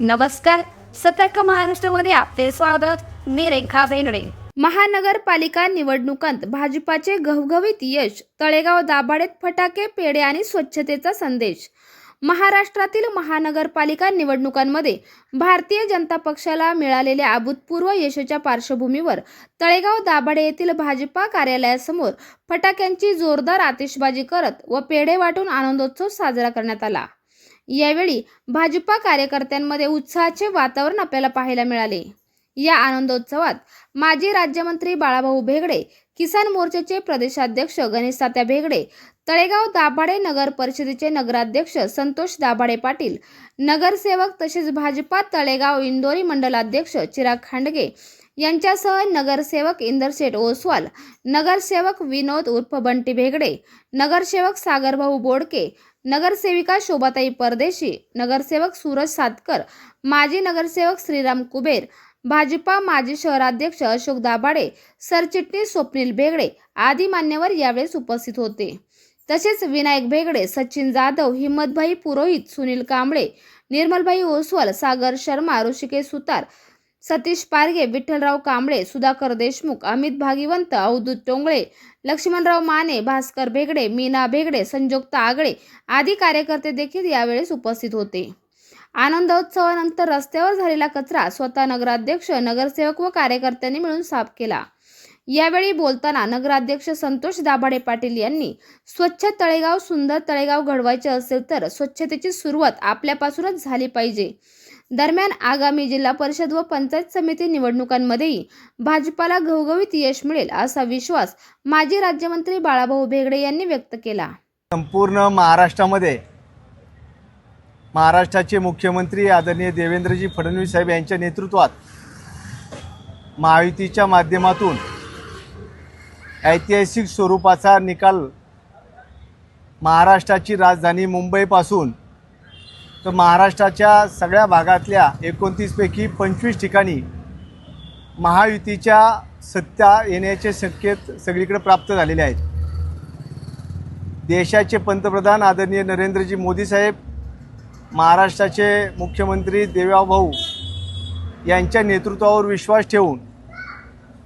नमस्कार. सतर्क महाराष्ट्रामध्ये आपले स्वागत. मी रेखा बेंगडे महानगरपालिका निवडणुकांत भाजपाचे घवघवीत यश तळेगाव दाभाडेत फटाके पेढे आणि स्वच्छतेचा संदेश. महाराष्ट्रातील महानगरपालिका निवडणुकांमध्ये भारतीय जनता पक्षाला मिळालेल्या अभूतपूर्व यशाच्या पार्श्वभूमीवर तळेगाव दाभाडे येथील भाजपा कार्यालयासमोर फटाक्यांची जोरदार आतिषबाजी करत व पेढे वाटून आनंदोत्सव साजरा करण्यात आला. यावेळी भाजपा कार्यकर्त्यांमध्ये उत्साहाचे वातावरण आपल्याला पाहायला मिळाले. या आनंदोत्सवात माजी राज्यमंत्री बाळाभाऊ भेगडे किसान मोर्चाचे प्रदेशाध्यक्ष गणेश तात्या भेगडे तळेगाव दाभाडे नगर परिषदेचे नगराध्यक्ष संतोष दाभाडे पाटील नगरसेवक तसेच भाजपा तळेगाव इंदोरी मंडलाध्यक्ष चिराग खांडगे यांच्यासह नगरसेवक इंदरशेठ ओसवाल नगरसेवक विनोद उर्फ बंटी भेगडे नगरसेवक सागरभाऊ बोडके नगरसेविका शोभाताई परदेशी नगरसेवक सूरज सातकर माजी नगरसेवक श्रीराम कुबेर भाजपा माजी शहराध्यक्ष अशोक दाभाडे सरचिटणीस स्वप्नील भेगडे आदी मान्यवर यावेळेस उपस्थित होते. तसेच विनायक भेगडे सचिन जाधव हिम्मतभाई पुरोहित सुनील कांबळे निर्मलभाई ओसवाल सागर शर्मा ऋषिकेश सुतार सतीश पारगे विठ्ठलराव कांबळे सुधाकर देशमुख अमित भागीवंत अवधूत टोंगळे लक्ष्मणराव माने भास्कर भेगडे मीना भेगडे संजोक्ता आगळे आदी कार्यकर्ते देखील यावेळेस उपस्थित होते. आनंदोत्सवानंतर रस्त्यावर झालेला कचरा स्वतः नगराध्यक्ष नगरसेवक व कार्यकर्त्यांनी मिळून साफ केला. यावेळी बोलताना नगराध्यक्ष संतोष दाभाडे पाटील यांनी स्वच्छ तळेगाव सुंदर तळेगाव घडवायचे असेल तर स्वच्छतेची सुरुवात आपल्यापासूनच झाली पाहिजे. दरम्यान आगामी जिल्हा परिषद व पंचायत समिती निवडणुकांमध्येही भाजपाला घवघवीत यश मिळेल असा विश्वास माजी राज्यमंत्री बाळाभाऊ भेगडे यांनी व्यक्त केला. संपूर्ण महाराष्ट्रामध्ये महाराष्ट्राचे मुख्यमंत्री आदरणीय देवेंद्रजी फडणवीस साहेब यांच्या नेतृत्वात महायुतीच्या माध्यमातून ऐतिहासिक स्वरूपाचा निकाल महाराष्ट्राची राजधानी मुंबईपासून तर महाराष्ट्राच्या सगळ्या भागातल्या एकोणतीसपैकी पंचवीस ठिकाणी महायुतीच्या सत्ता येण्याचे संकेत सगळीकडे प्राप्त झालेले आहेत. देशाचे पंतप्रधान आदरणीय नरेंद्रजी मोदी साहेब महाराष्ट्राचे मुख्यमंत्री देवाभाऊ यांच्या नेतृत्वावर विश्वास ठेवून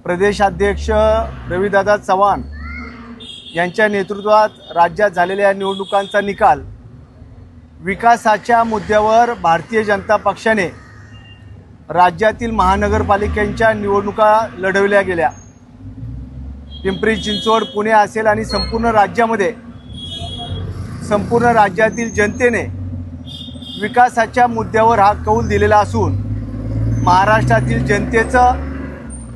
प्रदेशाध्यक्ष रविदादा चव्हाण यांच्या नेतृत्वात राज्यात झालेल्या निवडणुकांचा निकाल विकासाच्या मुद्द्यावर भारतीय जनता पक्षाने राज्यातील महानगरपालिकांच्या निवडणुका लढवल्या गेल्या. पिंपरी चिंचवड पुणे असेल आणि संपूर्ण राज्यामध्ये संपूर्ण राज्यातील जनतेने विकासाच्या मुद्द्यावर हा कौल दिलेला असून महाराष्ट्रातील जनतेचं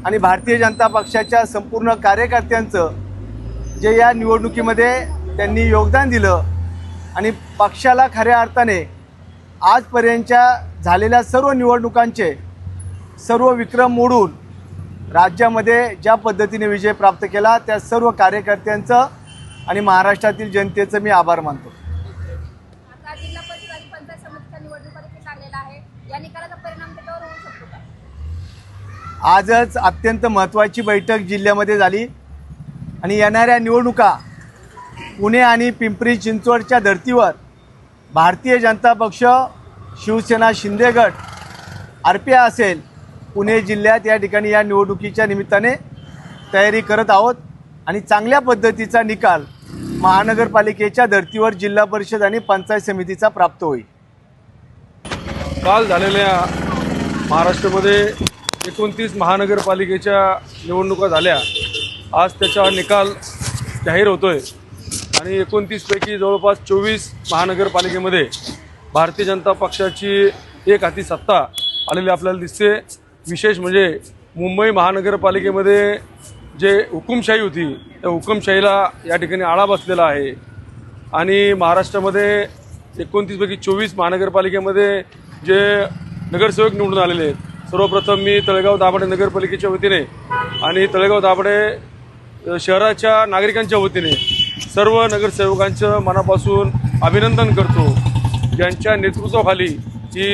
आणि भारतीय जनता पक्षाच्या संपूर्ण कार्यकर्त्यांचं जे या निवडणुकीमध्ये त्यांनी योगदान दिलं आणि पक्षाला खऱ्या अर्थाने आजपर्यंतच्या झालेल्या सर्व निवडणुकांचे सर्व विक्रम मोडून राज्यामध्ये ज्या पद्धतीने विजय प्राप्त केला त्या सर्व कार्यकर्त्यांचं आणि महाराष्ट्रातील जनतेचं मी आभार मानतो. आजच अत्यंत महत्त्वाची बैठक जिल्ह्यामध्ये झाली आणि येणाऱ्या निवडणुका पुणे आणि पिंपरी चिंचवडच्या धर्तीवर भारतीय जनता पक्ष शिवसेना शिंदे गट आर पी आय असेल पुणे जिल्ह्यात या ठिकाणी या निवडणुकीच्या निमित्ताने तयारी करत आहोत आणि चांगल्या पद्धतीचा निकाल महानगरपालिकेच्या धर्तीवर जिल्हा परिषद आणि पंचायत समितीचा प्राप्त होईल. काल झालेल्या महाराष्ट्रामध्ये एकोणतीस महानगरपालिकेच्या निवडणुका झाल्या. आज त्याचा निकाल जाहीर होतोय. आणि एकोणतीसपैकी जवळपास चोवीस महानगरपालिकेमध्ये भारतीय जनता पक्षाची एक हाती सत्ता आलेली आपल्याला दिसते. विशेष म्हणजे मुंबई महानगरपालिकेमध्ये जे हुकुमशाही होती त्या हुकुमशाहीला या ठिकाणी आळा बसलेला आहे. आणि महाराष्ट्रामध्ये एकोणतीसपैकी चोवीस महानगरपालिकेमध्ये जे नगरसेवक निवडून आलेले आहेत सर्वप्रथम मी तळेगाव दाभाडे नगरपालिकेच्या वतीने आणि तळेगाव दाभाडे शहराच्या नागरिकांच्या वतीने सर्व नगरसेवकांचं मनापासून अभिनंदन करतो. ज्यांच्या नेतृत्वाखाली ही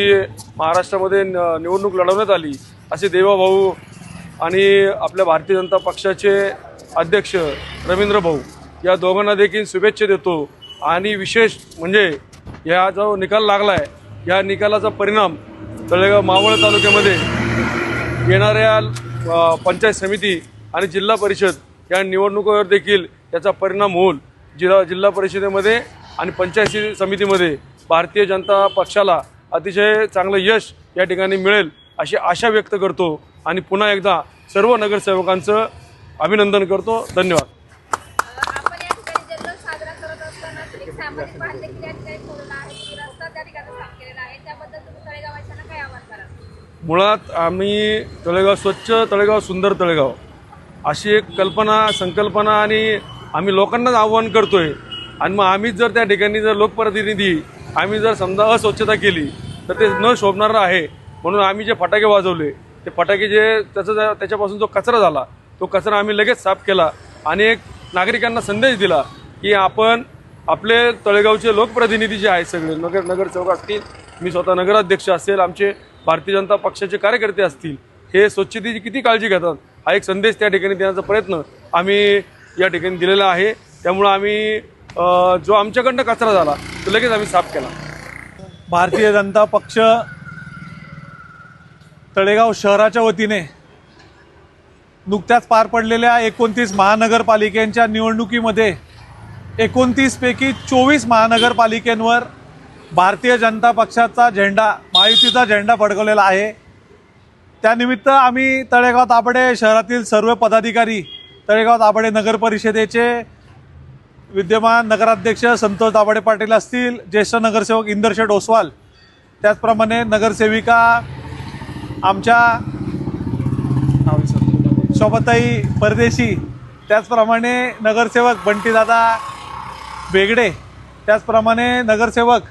महाराष्ट्रामध्ये न- निवडणूक लढवण्यात आली असे देवाभाऊ आणि आपल्या भारतीय जनता पक्षाचे अध्यक्ष रवींद्र भाऊ या दोघांना देखील शुभेच्छा देतो. आणि विशेष म्हणजे या जो निकाल लागला आहे या निकालाचा परिणाम तळेगाव मावळ तालुक्यामध्ये येणाऱ्या पंचायत समिती आणि जिल्हा परिषद या निवडणुकीवर देखील याचा परिणाम होईल. जिल्हा जिल्हा परिषदेमध्ये आणि पंचायत समितीमध्ये भारतीय जनता पक्षाला अतिशय चांगलं यश या ठिकाणी मिळेल अशी आशा व्यक्त करतो आणि पुन्हा एकदा सर्व नगरसेवकांचं अभिनंदन करतो. धन्यवाद. मुळात आम्ही तळेगाव स्वच्छ तळेगाव सुंदर तळेगाव अशी एक कल्पना संकल्पना आणि आम्ही लोकांनाच आव्हान करतोय. आणि मग आम्हीच जर त्या ठिकाणी जर लोकप्रतिनिधी आम्ही जर समजा अस्वच्छता केली तर ते न शोभणारं आहे. म्हणून आम्ही जे फटाके वाजवले ते फटाके जे त्याचा त्याच्यापासून जो कचरा झाला तो कचरा आम्ही लगेच साफ केला आणि एक नागरिकांना संदेश दिला की आपण आपले तळेगावचे लोकप्रतिनिधी जे आहेत सगळे नगर नगरसेवक असतील मी स्वतः नगराध्यक्ष असेल आमचे भारतीय जनता पक्षाचे कार्यकर्ते असतील हे स्वच्छतेची किती काळजी घेतात हा एक संदेश त्या ठिकाणी देण्याचा प्रयत्न आम्ही या ठिकाणी दिलेला आहे. त्यामुळं आम्ही जो आमच्याकडनं कचरा झाला तो लगेच आम्ही साफ केला. भारतीय जनता पक्ष तळेगाव शहराच्या वतीने नुकत्याच पार पडलेल्या एकोणतीस महानगरपालिकेच्या निवडणुकीमध्ये एकोणतीसपैकी चोवीस महानगरपालिकेंवर भारतीय जनता पक्षाचा झेंडा महायुतीचा झेंडा फडकवलेला आहे. त्यानिमित्त आम्ही तळेगाव ताबडे शहरातील सर्व पदाधिकारी तळेगाव दाभाडे नगर परिषदेचे विद्यमान नगराध्यक्ष संतोष दाभाडे पाटील असतील ज्येष्ठ नगरसेवक इंदरशेठ ओसवाल. त्याचप्रमाणे नगरसेविका आमच्या शोभताई परदेशी त्याचप्रमाणे नगरसेवक बंटीदादा बेगडे त्याचप्रमाणे नगरसेवक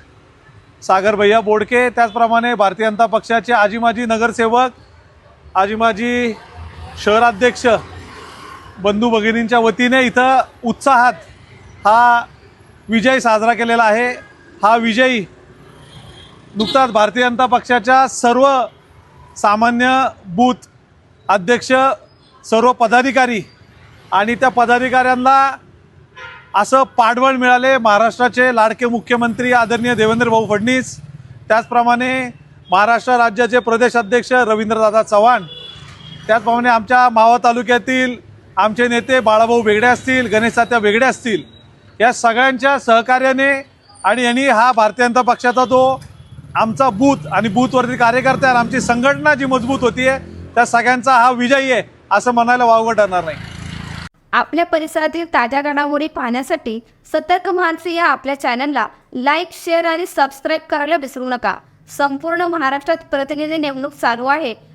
सागर भैया बोडके त्याचप्रमाणे भारतीय जनता पक्षाचे आजी माजी नगरसेवक आजी माजी शहराध्यक्ष बंधू भगिनींच्या वतीने इथं उत्साहात हा विजय साजरा केलेला आहे. हा विजयी नुकताच भारतीय जनता पक्षाच्या सर्व सामान्य बूथ अध्यक्ष सर्व पदाधिकारी आणि त्या पदाधिकाऱ्यांना असं पाठबळ मिळाले. महाराष्ट्राचे लाडके मुख्यमंत्री आदरणीय देवेंद्र भाऊ फडणवीस त्याचप्रमाणे महाराष्ट्र राज्याचे प्रदेश अध्यक्ष रवींद्रदादा चव्हाण त्याचप्रमाणे आमच्या मावा तालुक्यातील आमचे नेते बाळाभाऊ वेगळे असतील गणेश तात्या वेगळे असतील या सगळ्यांच्या सहकार्याने आणि यांनी हा भारतीय जनता पक्षाचा तो आमचा बूथ आणि बूथवरती कार्यकर्ते आणि आमची संघटना जी मजबूत होती आहे त्या सगळ्यांचा हा विजयी आहे असं म्हणायला वावगं ठरणार नाही. आपल्या परिसरातील ताज्या घडामोडी पाहण्यासाठी सतर्क मानसी या आपल्या चॅनलला लाईक शेअर आणि सबस्क्राईब करायला विसरू नका. संपूर्ण महाराष्ट्रात प्रतिनिधी नेमणूक चालू आहे.